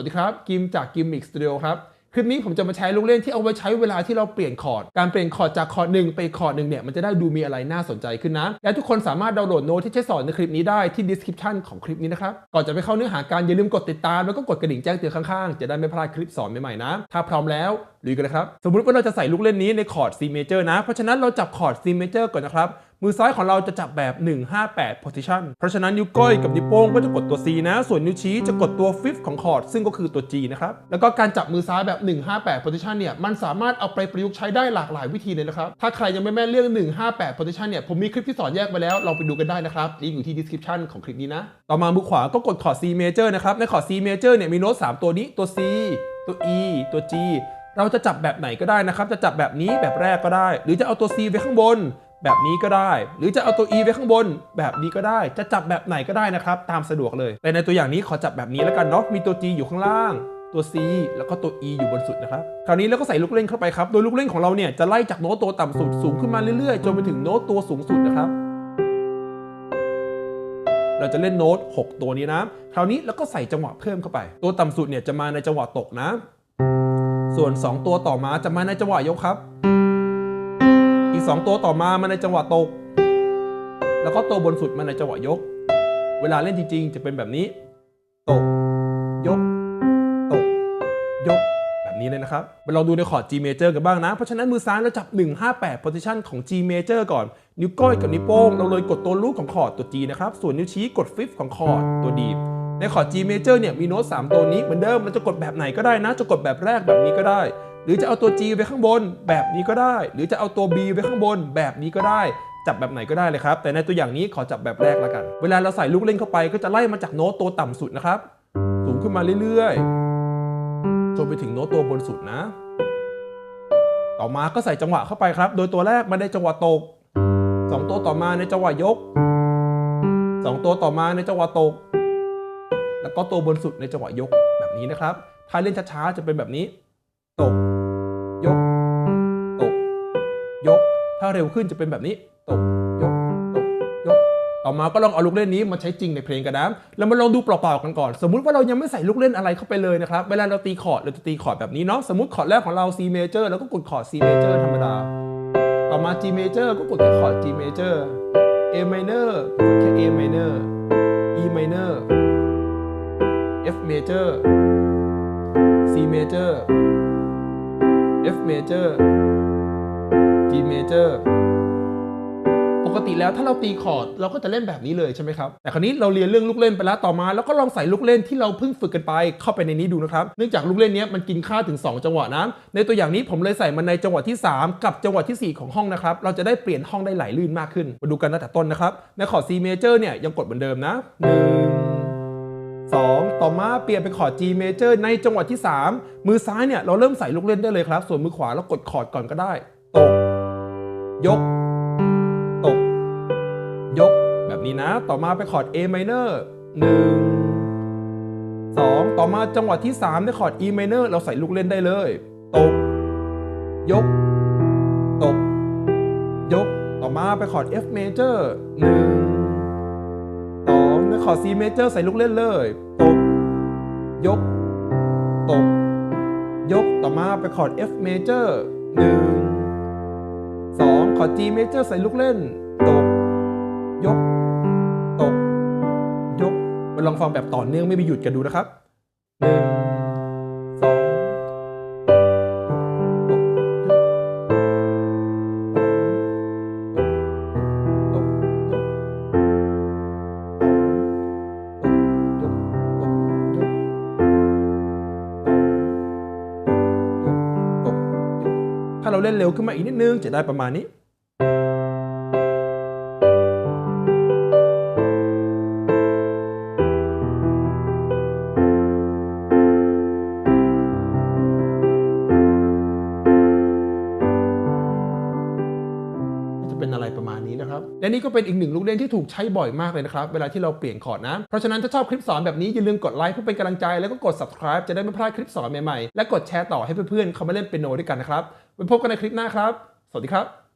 วัสดีครับ กิมจากกิมมิกสตูดิโอครับ คลิปนี้ผมจะมาใช้ลูกเล่นที่เอาไว้ใช้เวลาที่เราเปลี่ยนคอร์ด การเปลี่ยนคอร์ดจากคอร์ดหนึ่งไปคอร์ดหนึ่งเนี่ยมันจะได้ดูมีอะไรน่าสนใจขึ้นนะ และทุกคนสามารถดาวน์โหลดโน้ตที่ใช้สอนในคลิปนี้ได้ที่ description ของคลิปนี้นะครับ ก่อนจะไปเข้าเนื้อหาการอย่าลืมกดติดตามแล้วก็กดกระดิ่งแจ้งเตือนข้างๆ จะได้ไม่พลาดคลิปสอนใหม่ๆนะ ถ้าพร้อมแล้วลุยกันเลยครับ สมมุติว่าเราจะใส่ลูกเล่นนี้ในคอร์ด C major นะ เพราะฉะนั้นเราจับคอร์ด C major ก่อนนะครับ มือซ้ายของเราจะจับแบบ 158 position เพราะฉะนั้นนิ้วก้อยกับนิ้วโป้งก็จะกดตัว C นะ ส่วนนิ้วชี้จะกดตัว fifth ของคอร์ดซึ่งก็คือตัว G นะครับ แล้วก็การจับมือซ้ายแบบ 158 position เนี่ย มันสามารถเอาไปประยุกต์ใช้ได้หลากหลายวิธีเลยนะครับ ถ้าใครยังไม่แม่นเรื่อง 158 position เนี่ย ผมมีคลิปที่สอนแยกไปแล้ว ลองไปดูกันได้นะครับ ลิงก์อยู่ที่ description ของคลิปนี้นะ ต่อมามือขวาก็กดคอร์ด C major นะครับ ในคอร์ด C major เนี่ย มีโน้ต 3 ตัวนี้ ตัว C ตัว E ตัว G เราจะจับแบบไหนก็ได้นะครับ จะจับแบบนี้แบบแรกก็ได้ หรือจะเอาตัว C ไว้ข้างบน แบบนี้ก็ได้ หรือจะเอาตัว e ไว้ข้างบน แบบนี้ก็ได้ จะจับแบบไหนก็ได้นะครับ ตามสะดวกเลย แต่ในตัวอย่างนี้ขอจับแบบนี้แล้วกันเนาะมีตัว g อยู่ข้างล่าง ตัว c แล้วก็ตัว e อยู่บนสุดนะครับ คราวนี้เราก็ใส่ลูกเล่นเข้าไปครับ โดยลูกเล่นของเราเนี่ยจะไล่จากโน้ตตัวต่ำสุดสูงขึ้นมาเรื่อยๆ จนไปถึงโน้ตตัวสูงสุดนะครับ เราจะเล่นโน้ต 6 ตัวนี้นะ คราวนี้เราก็ใส่จังหวะเพิ่มเข้าไป ตัวต่ำสุดเนี่ยจะมาในจังหวะตกนะ ส่วน 2 ตัวต่อมาจะมาในจังหวะยกครับ อีก 2 ตัวต่อมามาในจังหวะตก แล้วก็ตัวบนสุดมาในจังหวะยก เวลาเล่นจริงๆ จะเป็นแบบนี้ ตก ยก ตก ยก แบบนี้เลยนะครับมาลองดูในคอร์ด G major กันบ้างนะ เพราะฉะนั้นมือซ้ายเราจับ 158 position ของ G major ก่อน นิ้วก้อยกับนิ้วโป้ง เราเลยกดตัวรูทของคอร์ดตัว G นะครับ ส่วนนิ้วชี้กด fifth ของคอร์ดตัว D ในคอร์ด G major เนี่ยมีโน้ต3ตัวนี้เหมือนเดิมเราจะกดแบบไหนก็ได้นะ จะกดแบบแรกแบบนี้ก็ได้ หรือจะเอาตัว G ไว้ข้างบนแบบนี้ก็ได้ หรือจะเอาตัว B ไว้ข้างบนแบบนี้ก็ได้ จับแบบไหนก็ได้เลยครับ แต่ในตัวอย่างนี้ขอจับแบบแรกแล้วกัน เวลาเราใส่ลูกเล่นเข้าไปก็จะไล่มาจากโน้ตตัวต่ำสุดนะครับ สูงขึ้นมาเรื่อยๆจนไปถึงโน้ตตัวบนสุดนะ ต่อมาก็ใส่จังหวะเข้าไปครับ โดยตัวแรกมาในจังหวะตกสองตัวต่อมาในจังหวะยกสองตัวต่อมาในจังหวะตก แล้วก็ตัวบนสุดในจังหวะยกแบบนี้นะครับ ถ้าเล่นช้าๆจะเป็นแบบนี้ ตก ถ้าเร็วขึ้นจะเป็นแบบนี้ตกยกตกยก ต่อมาก็ลองเอาลูกเล่นนี้มาใช้จริงในเพลงกันนะแล้วมาลองดูเปล่าๆกันก่อน สมมุติว่าเรายังไม่ใส่ลูกเล่นอะไรเข้าไปเลยนะครับ เวลาเราตีคอร์ดเราจะตีคอร์ดแบบนี้เนาะ สมมติคอร์ดแรกของเรา C major แล้วก็กดคอร์ด C major ธรรมดา ต่อมา G major ก็กดแค่คอร์ด G major A minor กดแค่ A minor E minor F major C major F major G major ปกติแล้วถ้าเราตีคอร์ดเราก็จะเล่นแบบนี้เลยใช่ไหมครับ แต่คราวนี้เราเรียนเรื่องลูกเล่นไปแล้วต่อมา แล้วก็ลองใส่ลูกเล่นที่เราเพิ่งฝึกกันไปเข้าไปในนี้ดูนะครับ เนื่องจากลูกเล่นนี้มันกินค่าถึง 2 จังหวะนะ ในตัวอย่างนี้ผมเลยใส่มันในจังหวะที่ 3 กับจังหวะทีสี่4 ของห้องนะครับ เราจะได้เปลี่ยนห้องได้ไหลลื่นมากขึ้น มาดูกันตั้งแต่ต้นนะครับ ในคอร์ด C major เนี่ยยังกดเหมือนเดิมนะ 1 2 ต่อมาเปลี่ยนเป็นคอร์ด G major ในจังหวะที่ 3 มือซ้ายเนี่ยเราเริ่มใส่ลูกเล่นได้เลยครับ ส่วนมือขวาเรากดคอร์ดก่อนก็ได้ตก ยก ตก ยกแบบนี้นะ ต่อมาไปคอร์ด A minor 1 2 ต่อมาจังหวะที่3ในคอร์ด E minor เราใส่ลูกเล่นได้เลย ตก ยก ตก ยก ต่อมาไปคอร์ด F major 1 2ในคอร์ด C major ใส่ลูกเล่นเลย ตก ยก ตก ยก ต่อมาไปคอร์ด F major 1 คอร์ด G major ใส่ลูกเล่น ตก ยก ตก ยกมาลองฟังแบบต่อเนื่องไม่มีหยุดกันดูนะครับหนึ่งสองตกยกตกยกตกยกตกยกตกยกถ้าเราเล่นเร็วขึ้นมาอีกนิดนึงจะได้ประมาณนี้ และนี่ก็เป็นอีกหนึ่งลูกเล่นที่ถูกใช้บ่อยมากเลยนะครับ เวลาที่เราเปลี่ยนคอร์ดนะ เพราะฉะนั้นถ้าชอบคลิปสอนแบบนี้อย่าลืมกดไลค์เพื่อเป็นกำลังใจแล้วก็กด subscribe จะได้ไม่พลาดคลิปสอนใหม่ๆและกดแชร์ต่อให้เพื่อนๆเขามาเล่นเป็นโนด้วยกันนะครับไว้พบกันในคลิปหน้าครับ สวัสดีครับ